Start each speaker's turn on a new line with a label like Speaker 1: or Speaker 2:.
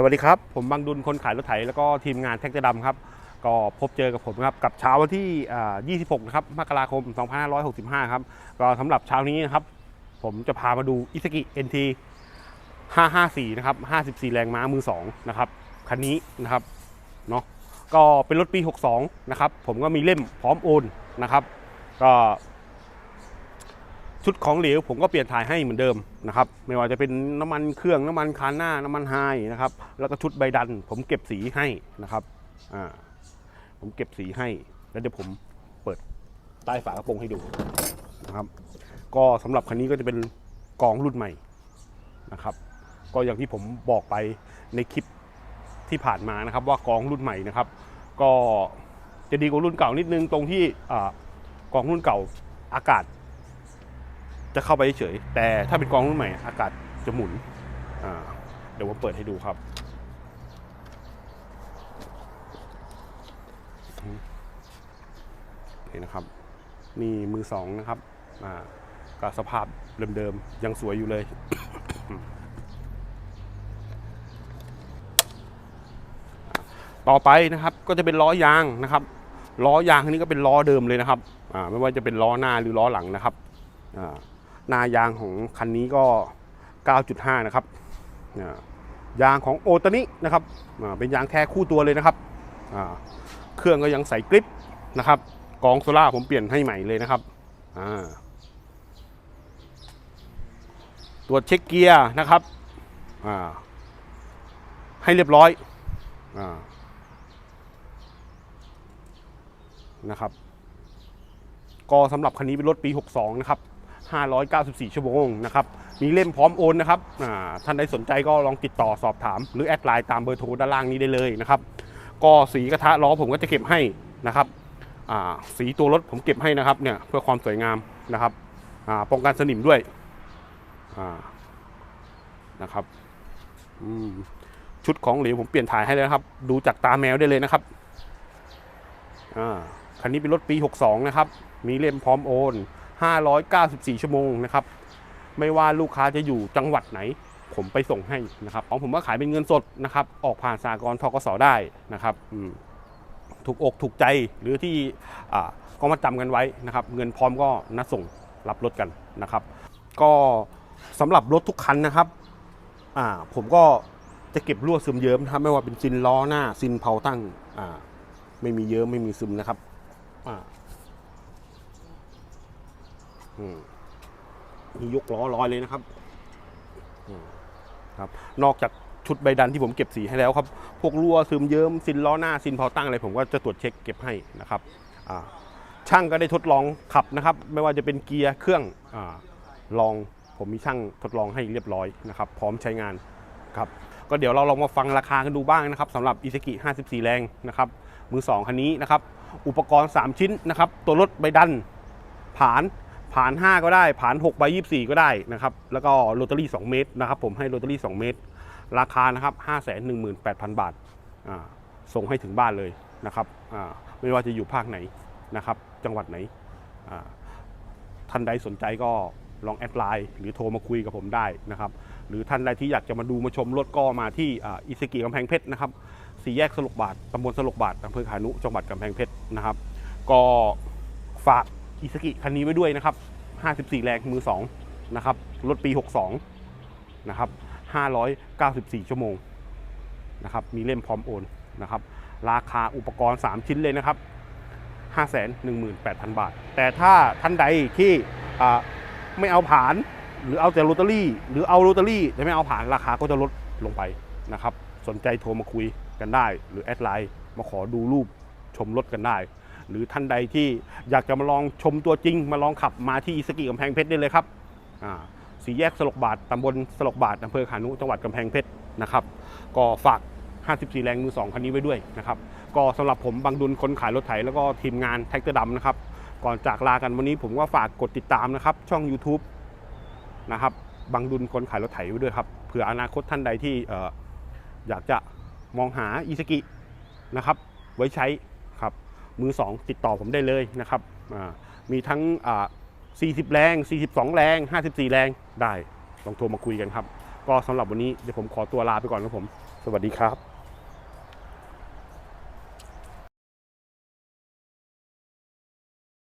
Speaker 1: สวัสดีครับ ผมบังดุลคนขายรถไถแล้วก็ทีมงานแท็กเตอร์ดำครับ ก็พบเจอกับผมครับกับเช้าวันที่ 26 นะครับมกราคม 2565 ครับ ก็สำหรับเช้านี้นะครับ ผมจะพามาดูอิสกิ NT 554 นะครับ 54 แรงม้ามือ 2 นะครับ คันนี้นะครับเนาะก็เป็นรถปี 62 นะครับ ผมก็มีเล่มพร้อมโอนนะครับ ก็ ชุดของเหลวผมก็เปลี่ยนถ่ายให้เหมือนเดิมนะครับไม่ว่าจะเป็นน้ำมันเครื่องน้ำมันคานหน้าน้ำมันไฮนะครับแล้วก็ชุดใบดัน ผมเก็บสีให้นะครับอ่าผมเก็บสีให้ แล้วเดี๋ยวผมเปิดใต้ฝากระโปรงให้ดูนะครับ ก็สำหรับคันนี้ก็จะเป็นกองรุ่นใหม่นะครับ ก็อย่างที่ผมบอกไปในคลิปที่ผ่านมานะครับ ว่ากองรุ่นใหม่นะครับ ก็จะดีกว่ารุ่นเก่านิดนึงตรงที่อ่ากองรุ่นเก่าอากาศ จะเข้าไปเฉยแต่ถ้าเป็นกองรุ่นใหม่อากาศจะหมุนเดี๋ยวผมเปิดให้ดูครับนี่นะครับ นี่มือสองนะครับอ่าก็สภาพเดิมๆ ยังสวยอยู่เลย ต่อไปนะครับก็จะเป็นล้อยางนะครับล้อยางอันนี้ก็เป็นล้อเดิมเลยนะครับไม่ว่าจะเป็นล้อหน้าหรือล้อหลังนะครับ อ่า หน้ายางของคันนี้ก็ 9.5 นะครับยางของโอตานินะครับเป็นยางแท้คู่ตัวเลยนะครับเครื่องก็ยังใส่กริปนะครับกองโซล่าผมเปลี่ยนให้ใหม่เลยนะครับตรวจเช็คเกียร์นะครับให้เรียบร้อยอนะครับ ก็สำหรับคันนี้เป็นรถปี 62 นะครับ 594 ชั่วโมงนะครับ มีเล่มพร้อมโอนนะครับท่านใดสนใจก็ลองติดต่อสอบถาม หรือแอดไลน์ตามเบอร์โทรด้านล่างนี้ได้เลยนะครับ ก็สีกระทะล้อผมก็จะเก็บให้นะครับสีตัวรถผมเก็บให้นะครับเนี่ยเพื่อความสวยงามนะครับป้องกันสนิมด้วยนะครับชุดของเหลวผมเปลี่ยนถ่ายให้เลยนะครับ ดูจากตาแมวได้เลยนะครับคันนี้เป็นรถปี 62 นะครับ มีเล่มพร้อมโอน 594 ชั่วโมงนะครับ ไม่ว่าลูกค้าจะอยู่จังหวัดไหน ผมไปส่งให้นะครับของผมก็ขายเป็นเงินสดนะครับ ออกผ่านสากลทกสได้นะครับถูกอกถูกใจหรือที่ก็มาจำกันไว้นะครับ เงินพร้อมก็นัดส่งรับรถกันนะครับ ก็สำหรับรถทุกคันนะครับผมก็จะเก็บรั่วซึมเยิ้มนะครับไม่ว่าเป็นซินล้อหน้าซินเพาตั้งไม่มีเยอะไม่มีซึมนะครับ นี่ยกล้อลอยเลยนะครับครับ นอกจากชุดใบดันที่ผมเก็บสีให้แล้วครับ พวกรั่วซึมเยิ้มซินล้อหน้าซินเผาตั้งอะไรผมก็จะตรวจเช็คเก็บให้นะครับช่างก็ได้ทดลองขับนะครับ ไม่ว่าจะเป็นเกียร์เครื่องอลองผมมีช่างทดลองให้เรียบร้อยนะครับ พร้อมใช้งานครับก็เดี๋ยวเราลองมาฟังราคากันดูบ้างนะครับสำหรับอิซ k กิ 54 แรงนะครับมือ2คันนี้นะครับ อุปกรณ์ 3 ชิ้นนะครับ ตัวรถใบดัน ผาน ผ่าน 5 ก็ได้ ผ่าน6ใบ24 ก็ได้นะครับ แล้วก็โรตารี่ 2 เมตรนะครับ ผมให้โรตารี่ 2 เมตร ราคานะครับ 518,000 บาทอ่าส่งให้ถึงบ้านเลยนะครับ ไม่ว่าจะอยู่ภาคไหนนะครับ จังหวัดไหน ท่านใดสนใจก็ลองแอดไลน์หรือโทรมาคุยกับผมได้นะครับ หรือท่านใดที่อยากจะมาดูมาชมรถก็มาที่อิสกิกำแพงเพชรนะครับ สี่แยกสลกบาทตำบลสลกบาทอำเภอขานุ จังหวัดกำแพงเพชรนะครับ ก็ฝาก อิสกิคันนี้ไว้ด้วยนะครับ 54 แรงมือ 2 นะครับ รถปี 62 นะครับ 594 ชั่วโมง นะครับ มีเล่มพร้อมโอนนะครับ ราคาอุปกรณ์ 3 ชิ้นเลยนะครับ 518,000 บาท แต่ถ้าท่านใดที่ไม่เอาผ่าน หรือเอาแต่โรตารี่ หรือเอาโรตารี่แต่ไม่เอาผ่านราคาก็จะลดลงไปนะครับ สนใจโทรมาคุยกันได้ หรือแอดไลน์มาขอดูรูปชมรถกันได้ หรือท่านใดที่อยากจะมาลองชมตัวจริง มาลองขับมาที่อิสกิกำแพงเพชรได้เลยครับสีแยกสลกบาทตำบลสลกบาทอำเภอขานุจังหวัดกำแพงเพชรนะครับ ก็ฝาก 54 แรงมือ2คันนี้ไว้ด้วยนะครับ ก็สำหรับผมบางดุลคนขายรถไถแล้วก็ทีมงานแท็กเตอร์ดำนะครับ ก่อนจากลากันวันนี้ผมก็ฝากกดติดตามนะครับ ช่อง YouTube นะครับบางดุลคนขายรถไถไว้ด้วยครับเผื่ออนาคตท่านใดที่อยากจะมองหาอีสกินะครับ ไว้ใช้ มือ 2 ติดต่อผมได้เลยนะครับมีทั้ง 40 แรง 42 แรง 54 แรงได้ลองโทรมาคุยกันครับ ก็สำหรับวันนี้เดี๋ยวผมขอตัวลาไปก่อนครับผม สวัสดีครับ